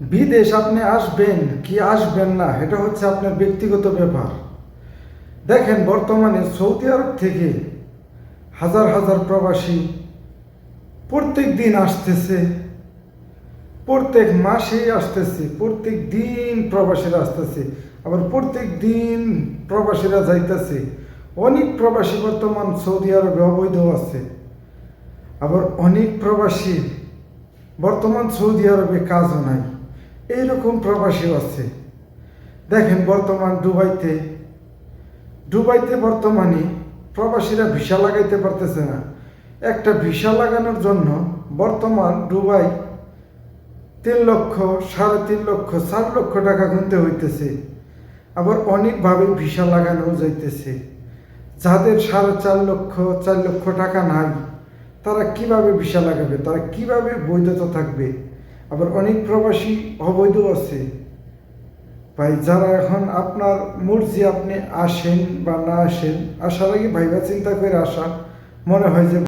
বিদেশ আপনি আসবেন কি আসবেন না, এটা হচ্ছে আপনার ব্যক্তিগত ব্যাপার। দেখেন বর্তমানে সৌদি আরব থেকে হাজার হাজার প্রবাসী প্রত্যেক দিন আসতেছে, প্রত্যেক মাসেই আসতেছে, প্রত্যেক দিন প্রবাসীরা আসতেছে, আবার প্রত্যেক দিন প্রবাসীরা যাইতেছে। অনেক প্রবাসী বর্তমান সৌদি আরবে অবৈধ আছে, আবার অনেক প্রবাসী বর্তমান সৌদি আরবে কাজও নাই। এইরকম প্রবাসীও আছে। দেখেন বর্তমান দুবাইতে দুবাইতে বর্তমানে প্রবাসীরা ভিসা লাগাইতে পারতেছে না। একটা ভিসা লাগানোর জন্য বর্তমান দুবাই তিন লক্ষ, সাড়ে তিন লক্ষ, চার লক্ষ টাকা গুনতে হইতেছে। আবার অনেকভাবে ভিসা লাগানো যাইতেছে। যাদের সাড়ে চার লক্ষ চার লক্ষ টাকা নাই, তারা কীভাবে ভিসা লাগাবে? তারা কীভাবে বৈধতা থাকবে? আবার অনেক প্রবাসী অবৈধ আছে। ভাই, যারা এখন আপনার মর্জি আপনি আসেন বা না আসেন, আসার আগে ভাইবা চিন্তা করে আসা। মনে হয় যে